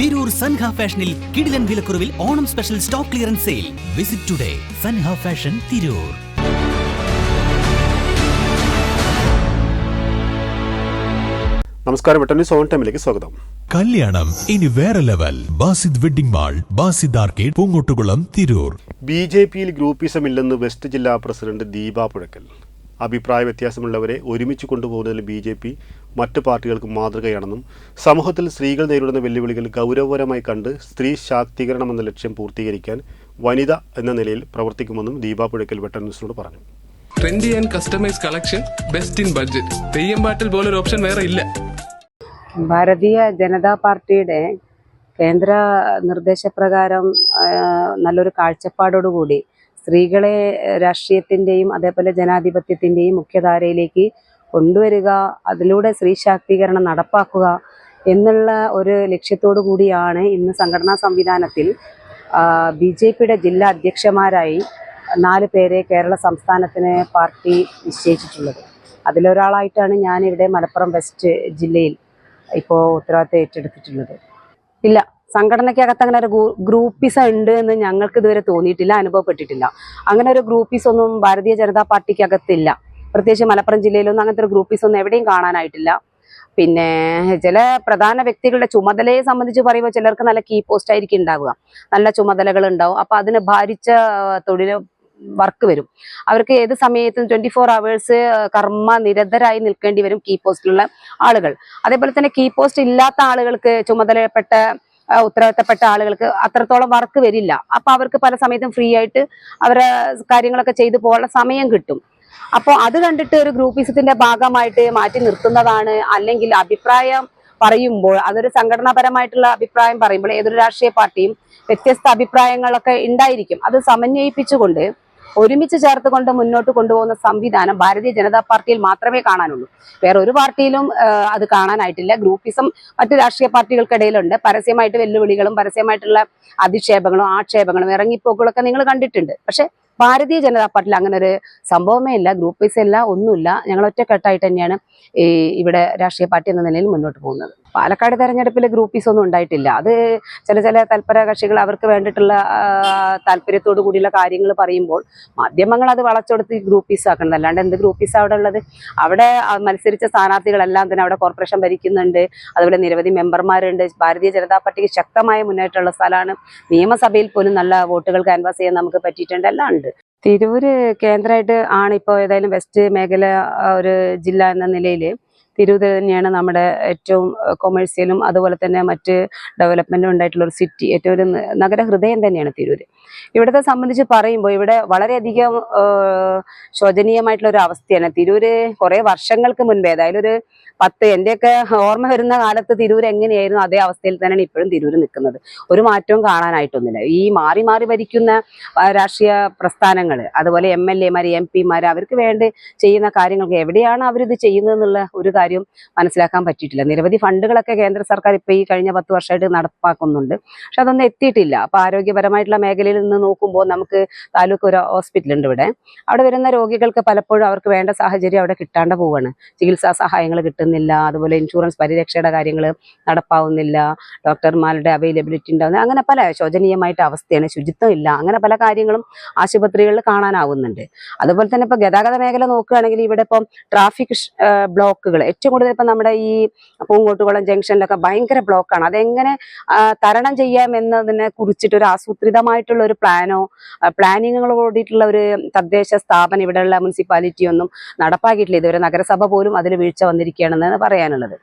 തിരൂർ സൻഹ ഫാഷനിൽ കിടിലൻ വിലക്കുറവിൽ Onam special stock clearance sale. Visit today Sanha fashion Tirur. നമസ്കാരം ബട്ടണി സോൺ ടൈമിലേക്ക് സ്വാഗതം. കല്യാണം ഇനി വേറെ level. Basid wedding mall Basid arcade Poongottukulam Tirur. B J പിയിൽ ഗ്രൂപ്പിസം ഇല്ലെന്ന് വെസ്റ്റ് ജില്ലാ പ്രസിഡന്റ് ദീപ പുഴക്കൽ. അഭിപ്രായ വ്യത്യാസമുള്ളവരെ ഒരുമിച്ച് കൊണ്ടുപോകുന്നതിൽ ബി ജെ പി മറ്റ് പാർട്ടികൾക്ക് മാതൃകയാണെന്നും സമൂഹത്തിൽ സ്ത്രീകൾ നേരിടുന്ന വെല്ലുവിളികൾ ഗൗരവപരമായി കണ്ട് സ്ത്രീ ശാക്തീകരണം എന്ന ലക്ഷ്യം പൂർത്തീകരിക്കാൻ വനിത എന്ന നിലയിൽ പ്രവർത്തിക്കുമെന്നും ദീപ പുഴക്കൽ വെട്ടന്യൂസിനോട് പറഞ്ഞു. Trendy and customise collection best in budget Theyyam പാട്ടിൽ പോലൊരു ഓപ്ഷൻ വേറെ ഇല്ല. ഭാരതീയ ജനതാ പാർട്ടിയുടെ കേന്ദ്ര നിർദ്ദേശപ്രകാരം നല്ലൊരു കാഴ്ചപ്പാടോടുകൂടി സ്ത്രീകളെ രാഷ്ട്രീയത്തിന്റെയും അതേപോലെ ജനാധിപത്യത്തിന്റെയും മുഖ്യധാരയിലേക്ക് കൊണ്ടുവരിക അതിലൂടെ സ്ത്രീ ശാക്തീകരണം നടപ്പാക്കുക എന്നുള്ള ഒരു ലക്ഷ്യത്തോടു കൂടിയാണ് ഇന്ന് സംഘടനാ സംവിധാനത്തിൽ ബി ജെ പിയുടെ ജില്ലാ അധ്യക്ഷന്മാരായി നാല് പേരെ കേരള സംസ്ഥാനത്തിന് പാർട്ടി നിശ്ചയിച്ചിട്ടുള്ളത്. അതിലൊരാളായിട്ടാണ് ഇവിടെ മലപ്പുറം വെസ്റ്റ് ജില്ലയിൽ ഇപ്പോൾ ഉത്തരവാദിത്തം ഏറ്റെടുത്തിട്ടുള്ളത്. ഇല്ല സംഘടനയ്ക്കകത്ത് അങ്ങനെ ഒരു ഗ്രൂപ്പിസം ഉണ്ട് എന്ന് ഞങ്ങൾക്ക് ഇതുവരെ തോന്നിയിട്ടില്ല അനുഭവപ്പെട്ടിട്ടില്ല. അങ്ങനെ ഒരു ഗ്രൂപ്പിസം ഒന്നും ഭാരതീയ ജനതാ പാർട്ടിക്കകത്തില്ല. പ്രത്യേകിച്ച് മലപ്പുറം ജില്ലയിലൊന്നും അങ്ങനത്തെ ഒരു ഗ്രൂപ്പീസ് ഒന്നും എവിടെയും കാണാനായിട്ടില്ല. പിന്നെ ചില പ്രധാന വ്യക്തികളുടെ ചുമതലയെ സംബന്ധിച്ച് പറയുമ്പോൾ ചിലർക്ക് നല്ല കീ പോസ്റ്റ് ആയിരിക്കും ഉണ്ടാവുക. നല്ല ചുമതലകൾ ഉണ്ടാവും. അപ്പൊ അതിന് ഭാരിച്ച തൊഴിൽ വർക്ക് വരും. അവർക്ക് ഏത് സമയത്തും ട്വന്റി ഫോർ അവേഴ്സ് കർമ്മ നിരതരായി നിൽക്കേണ്ടി വരും കീ പോസ്റ്റിലുള്ള ആളുകൾ. അതേപോലെ തന്നെ കീ പോസ്റ്റ് ഇല്ലാത്ത ആളുകൾക്ക് ചുമതലപ്പെട്ട ഉത്തരവാദിത്തപ്പെട്ട ആളുകൾക്ക് അത്രത്തോളം വർക്ക് വരില്ല. അപ്പൊ അവർക്ക് പല സമയത്തും ഫ്രീ ആയിട്ട് അവരെ കാര്യങ്ങളൊക്കെ ചെയ്തു പോകാനുള്ള സമയം കിട്ടും. അപ്പോൾ അത് കണ്ടിട്ട് ഒരു ഗ്രൂപ്പിസത്തിന്റെ ഭാഗമായിട്ട് മാറ്റി നിർത്തുന്നതാണ് അല്ലെങ്കിൽ അഭിപ്രായം പറയുമ്പോൾ അതൊരു സംഘടനാപരമായിട്ടുള്ള അഭിപ്രായം പറയുമ്പോൾ ഏതൊരു രാഷ്ട്രീയ പാർട്ടിയും വ്യത്യസ്ത അഭിപ്രായങ്ങളൊക്കെ ഉണ്ടായിരിക്കും. അത് സമന്വയിപ്പിച്ചുകൊണ്ട് ഒരുമിച്ച് ചേർത്തുകൊണ്ട് മുന്നോട്ട് കൊണ്ടുപോകുന്ന സംവിധാനം ഭാരതീയ ജനതാ പാർട്ടിയിൽ മാത്രമേ കാണാനുള്ളൂ. വേറെ ഒരു പാർട്ടിയിലും അത് കാണാനായിട്ടില്ല. ഗ്രൂപ്പിസം മറ്റു രാഷ്ട്രീയ പാർട്ടികൾക്കിടയിലുണ്ട്. പരസ്യമായിട്ട് വെല്ലുവിളികളും പരസ്യമായിട്ടുള്ള അധിക്ഷേപങ്ങളും ആക്ഷേപങ്ങളും ഇറങ്ങിപ്പോക്കുകളൊക്കെ നിങ്ങൾ കണ്ടിട്ടുണ്ട്. പക്ഷെ ഭാരതീയ ജനതാ പാർട്ടിയിൽ അങ്ങനെ ഒരു സംഭവമേ ഇല്ല ഗ്രൂപ്പ് വൈസ് ഇല്ല ഒന്നുമില്ല. ഞങ്ങൾ ഒറ്റക്കെട്ടായിട്ട് തന്നെയാണ് ഈ ഇവിടെ രാഷ്ട്രീയ പാർട്ടി എന്ന നിലയിൽ മുന്നോട്ട് പോകുന്നത്. പാലക്കാട് തെരഞ്ഞെടുപ്പിൽ ഗ്രൂപ്പീസ് ഒന്നും ഉണ്ടായിട്ടില്ല. അത് ചില ചില തൽപര കക്ഷികൾ അവർക്ക് വേണ്ടിയിട്ടുള്ള താല്പര്യത്തോടു കൂടിയുള്ള കാര്യങ്ങൾ പറയുമ്പോൾ മാധ്യമങ്ങൾ അത് വളച്ചെടുത്ത് ഗ്രൂപ്പീസ് ആക്കുന്നത് അല്ലാണ്ട് എന്ത് ഗ്രൂപ്പീസ് അവിടെ ഉള്ളത്? അവിടെ മത്സരിച്ച സ്ഥാനാർത്ഥികളെല്ലാം തന്നെ അവിടെ കോർപ്പറേഷൻ ഭരിക്കുന്നുണ്ട്. അതുപോലെ നിരവധി മെമ്പർമാരുണ്ട് ഭാരതീയ ജനതാ പാർട്ടിക്ക് ശക്തമായ മുന്നേറ്റമുള്ള സ്ഥലമാണ്. നിയമസഭയിൽ പോലും നല്ല വോട്ടുകൾ ക്യാൻവാസ് ചെയ്യാൻ നമുക്ക് പറ്റിയിട്ടുണ്ട്. എല്ലാം ഉണ്ട്. തിരൂര് കേന്ദ്രമായിട്ട് ആണ് ഇപ്പോൾ ഏതായാലും വെസ്റ്റ് മേഖല ഒരു ജില്ല എന്ന നിലയിൽ തിരൂർ തന്നെയാണ് നമ്മുടെ ഏറ്റവും കൊമേഴ്സ്യലും അതുപോലെ തന്നെ മറ്റ് ഡെവലപ്മെന്റും ഉണ്ടായിട്ടുള്ള ഒരു സിറ്റി ഏറ്റവും ഒരു നഗര നഗരഹൃദയം തന്നെയാണ് തിരൂർ ഇവിടത്തെ സംബന്ധിച്ച് പറയുമ്പോൾ ഇവിടെ വളരെയധികം ശോചനീയമായിട്ടുള്ള ഒരു അവസ്ഥയാണ്. തിരൂർ കുറേ വർഷങ്ങൾക്ക് മുൻപേ ഏതായാലും ഒരു പത്ത് എന്റെയൊക്കെ ഓർമ്മ വരുന്ന കാലത്ത് തിരൂർ എങ്ങനെയായിരുന്നു? അതേ അവസ്ഥയിൽ തന്നെയാണ് ഇപ്പോഴും തിരൂർ നിൽക്കുന്നത്. ഒരു മാറ്റവും കാണാനായിട്ടൊന്നുമില്ല. ഈ മാറി മാറി ഭരിക്കുന്ന രാഷ്ട്രീയ പ്രസ്ഥാനങ്ങൾ അതുപോലെ എം എൽ എമാർ എം പിമാർ അവർക്ക് വേണ്ടി ചെയ്യുന്ന കാര്യങ്ങൾക്ക് എവിടെയാണ് അവരിത് ചെയ്യുന്നതെന്നുള്ള ഒരു കാര്യം മനസ്സിലാക്കാൻ പറ്റിയിട്ടില്ല. നിരവധി ഫണ്ടുകളൊക്കെ കേന്ദ്ര സർക്കാർ ഇപ്പോൾ ഈ കഴിഞ്ഞ പത്ത് വർഷമായിട്ട് നടപ്പാക്കുന്നുണ്ട്. പക്ഷെ അതൊന്നും എത്തിയിട്ടില്ല. അപ്പോൾ ആരോഗ്യപരമായിട്ടുള്ള മേഖലയിൽ നിന്ന് നോക്കുമ്പോൾ നമുക്ക് താലൂക്ക് ഒരു ഹോസ്പിറ്റൽ ഉണ്ട് ഇവിടെ. അവിടെ വരുന്ന രോഗികൾക്ക് പലപ്പോഴും അവർക്ക് വേണ്ട സാഹചര്യം അവിടെ കിട്ടാണ്ട് പോവാണ്. ചികിത്സാ സഹായങ്ങൾ കിട്ടുന്നില്ല അതുപോലെ ഇൻഷുറൻസ് പരിരക്ഷയുടെ കാര്യങ്ങൾ നടപ്പാവുന്നില്ല. ഡോക്ടർമാരുടെ അവൈലബിലിറ്റി ഉണ്ടാവുന്ന അങ്ങനെ പല ശോചനീയമായിട്ട് അവസ്ഥയാണ്. ശുചിത്വം ഇല്ല അങ്ങനെ പല കാര്യങ്ങളും ആശുപത്രികളിൽ കാണാനാവുന്നുണ്ട്. അതുപോലെ തന്നെ ഇപ്പോൾ ഗതാഗത മേഖല നോക്കുകയാണെങ്കിൽ ഇവിടെ ഇപ്പം ട്രാഫിക് ബ്ലോക്കുകൾ ഏറ്റവും കൂടുതൽ ഇപ്പം നമ്മുടെ ഈ പൂങ്കോട്ടുകുളം ജംഗ്ഷനിലൊക്കെ ഭയങ്കര ബ്ലോക്കാണ് അതെങ്ങനെ തരണം ചെയ്യാം എന്നതിനെ കുറിച്ചിട്ട് ഒരു ആസൂത്രിതമായിട്ടുള്ള ഒരു പ്ലാനോ പ്ലാനിങ്ങുകളോടിയിട്ടുള്ള ഒരു തദ്ദേശ സ്ഥാപനം ഇവിടെയുള്ള മുനിസിപ്പാലിറ്റി ഒന്നും നടപ്പാക്കിയിട്ടില്ല. ഇതുവരെ നഗരസഭ പോലും അതിൽ വീഴ്ച വന്നിരിക്കുകയാണെന്നാണ് പറയാനുള്ളത്.